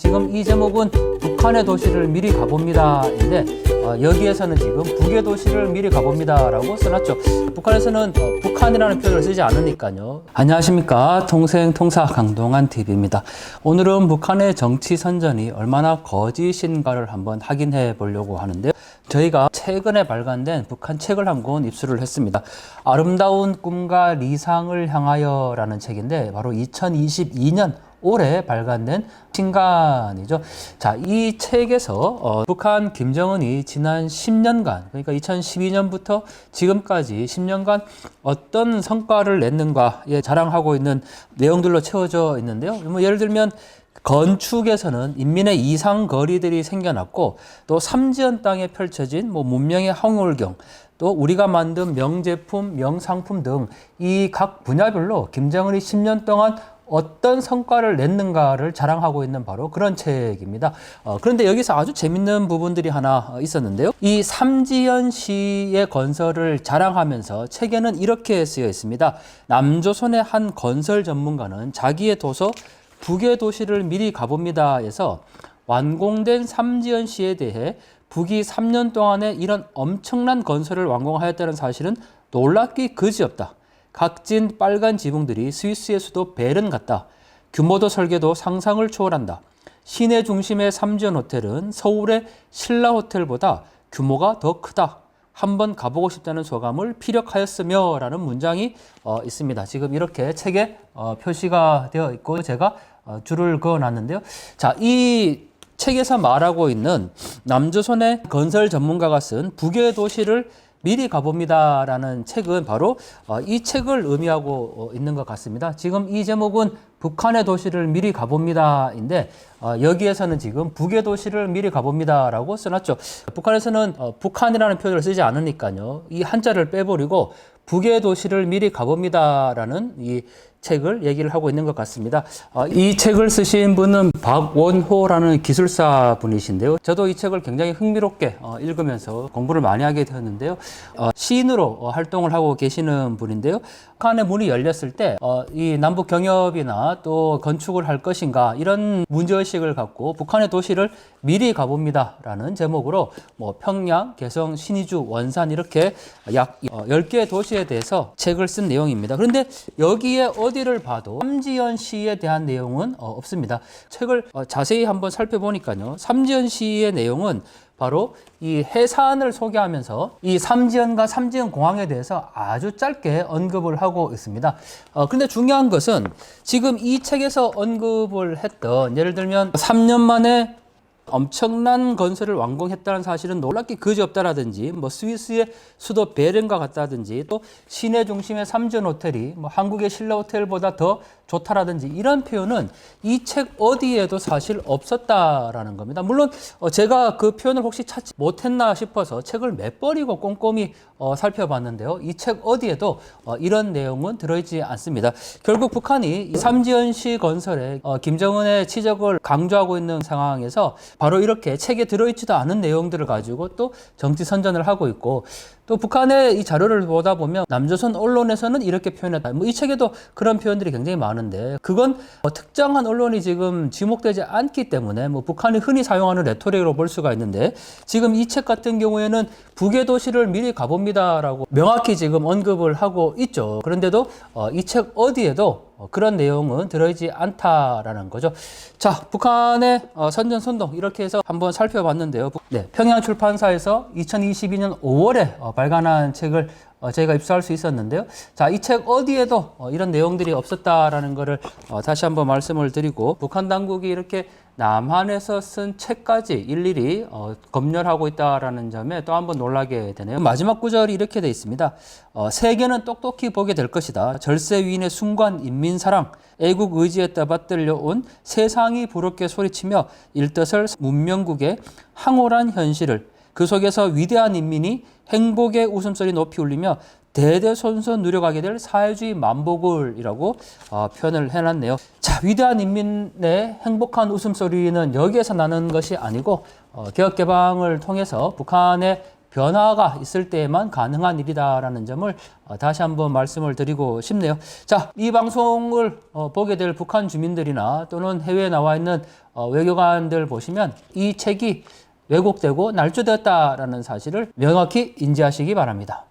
지금 이 제목은 북한의 도시를 미리 가봅니다 인데 어, 여기에서는 지금 북의 도시를 미리 가봅니다라고 써놨죠. 북한에서는 어, 북한이라는 표현을 쓰지 않으니까요. 안녕하십니까. 통생 통사 강동한 TV입니다. 오늘은 북한의 정치 선전이 얼마나 거짓인가를 한번 확인해 보려고 하는데요. 저희가 최근에 발간된 북한 책을 한 권 입수를 했습니다. 아름다운 꿈과 리상을 향하여라는 책인데 바로 2022년 올해 발간된 신간이죠. 자, 이 책에서 어, 북한 김정은이 지난 10년간, 그러니까 2012년부터 지금까지 10년간 어떤 성과를 냈는가에 자랑하고 있는 내용들로 채워져 있는데요. 뭐 예를 들면 건축에서는 인민의 이상 거리들이 생겨났고 또 삼지연 땅에 펼쳐진 뭐 문명의 황홀경 또 우리가 만든 명제품, 명상품 등 이 각 분야별로 김정은이 10년 동안 어떤 성과를 냈는가를 자랑하고 있는 바로 그런 책입니다. 어, 그런데 여기서 아주 재밌는 부분들이 하나 있었는데요. 이 삼지연 시의 건설을 자랑하면서 책에는 이렇게 쓰여 있습니다. 남조선의 한 건설 전문가는 자기의 도서 북의 도시를 미리 가봅니다 에서 완공된 삼지연 시에 대해 북이 3년 동안에 이런 엄청난 건설을 완공하였다는 사실은 놀랍기 그지없다. 각진 빨간 지붕들이 스위스의 수도 베른 같다. 규모도 설계도 상상을 초월한다. 시내 중심의 삼지연 호텔은 서울의 신라 호텔보다 규모가 더 크다. 한번 가보고 싶다는 소감을 피력하였으며 라는 문장이 어, 있습니다. 지금 이렇게 책에 어, 표시가 되어 있고 제가 어, 줄을 그어 놨는데요. 자, 이 책에서 말하고 있는 남조선의 건설 전문가가 쓴 북의 도시를 미리 가봅니다라는 책은 바로 어, 이 책을 의미하고 어, 있는 것 같습니다. 지금 이 제목은 북한의 도시를 미리 가봅니다인데 어, 여기에서는 지금 북의 도시를 미리 가봅니다라고 써놨죠. 북한에서는 북한이라는 표현을 쓰지 않으니까요. 이 한자를 빼버리고 북의 도시를 미리 가봅니다라는 이 책을 얘기를 하고 있는 것 같습니다. 어, 이 책을 쓰신 분은 박원호라는 기술사 분이신데요. 저도 이 책을 굉장히 흥미롭게 어, 읽으면서 공부를 많이 하게 되었는데요. 어, 시인으로 활동을 하고 계시는 분인데요. 북한의 문이 열렸을 때 이 남북 경협이나 또 건축을 할 것인가 이런 문제의식을 갖고 북한의 도시를 미리 가봅니다라는 제목으로 뭐 평양, 개성, 신의주, 원산 이렇게 약 10개의 도시에 대해서 책을 쓴 내용입니다. 그런데 여기에 어디를 봐도 삼지연 시에 대한 내용은 없습니다. 책을 자세히 한번 살펴보니까요. 삼지연 시의 내용은 바로 이 해산을 소개하면서 이 삼지연과 삼지연 공항에 대해서 아주 짧게 언급을 하고 있습니다. 어, 근데 중요한 것은 지금 이 책에서 언급을 했던 예를 들면 3년 만에 엄청난 건설을 완공했다는 사실은 놀랍게 그지없다라든지 뭐 스위스의 수도 베른과 같다든지 또 시내 중심의 삼전 호텔이 뭐 한국의 신라 호텔보다 더 좋다라든지 이런 표현은 이 책 어디에도 사실 없었다라는 겁니다. 물론 어 제가 그 표현을 혹시 찾지 못했나 싶어서 책을 몇 번이고 꼼꼼히 어 살펴봤는데요. 이 책 어디에도 어 이런 내용은 들어있지 않습니다. 결국 북한이 삼지연시 건설에 어 김정은의 치적을 강조하고 있는 상황에서 바로 이렇게 책에 들어있지도 않은 내용들을 가지고 또 정치 선전을 하고 있고 또 북한의 이 자료를 보다 보면 남조선 언론에서는 이렇게 표현했다. 뭐 이 책에도 그런 표현들이 굉장히 많은데 그건 뭐 특정한 언론이 지금 지목되지 않기 때문에 뭐 북한이 흔히 사용하는 레토릭으로 볼 수가 있는데 지금 이 책 같은 경우에는 북의 도시를 미리 가봅니다라고 명확히 지금 언급을 하고 있죠. 그런데도 어, 이 책 어디에도 어, 그런 내용은 들어있지 않다라는 거죠. 자, 북한의 어, 선전 선동 이렇게 해서 한번 살펴봤는데요. 네, 평양 출판사에서 2022년 5월에 어, 발간한 책을 저희가 입수할 수 있었는데요. 자, 이 책 어디에도 이런 내용들이 없었다라는 것을 다시 한번 말씀을 드리고 북한 당국이 이렇게 남한에서 쓴 책까지 일일이 어, 검열하고 있다라는 점에 또 한번 놀라게 되네요. 마지막 구절이 이렇게 되어 있습니다. 어, 세계는 똑똑히 보게 될 것이다. 절세 위인의 순관 인민 사랑, 애국 의지에 따받들려 온 세상이 부럽게 소리치며 일뜻을 문명국의 항홀한 현실을 그 속에서 위대한 인민이 행복의 웃음소리 높이 울리며 대대손손 누려가게 될 사회주의 만복을이라고 어, 표현을 해놨네요. 자, 위대한 인민의 행복한 웃음소리는 여기에서 나는 것이 아니고 어, 개혁개방을 통해서 북한의 변화가 있을 때에만 가능한 일이다라는 점을 어, 다시 한번 말씀을 드리고 싶네요. 자, 이 방송을 어, 보게 될 북한 주민들이나 또는 해외에 나와 있는 어, 외교관들 보시면 이 책이 왜곡되고 날조되었다라는 사실을 명확히 인지하시기 바랍니다.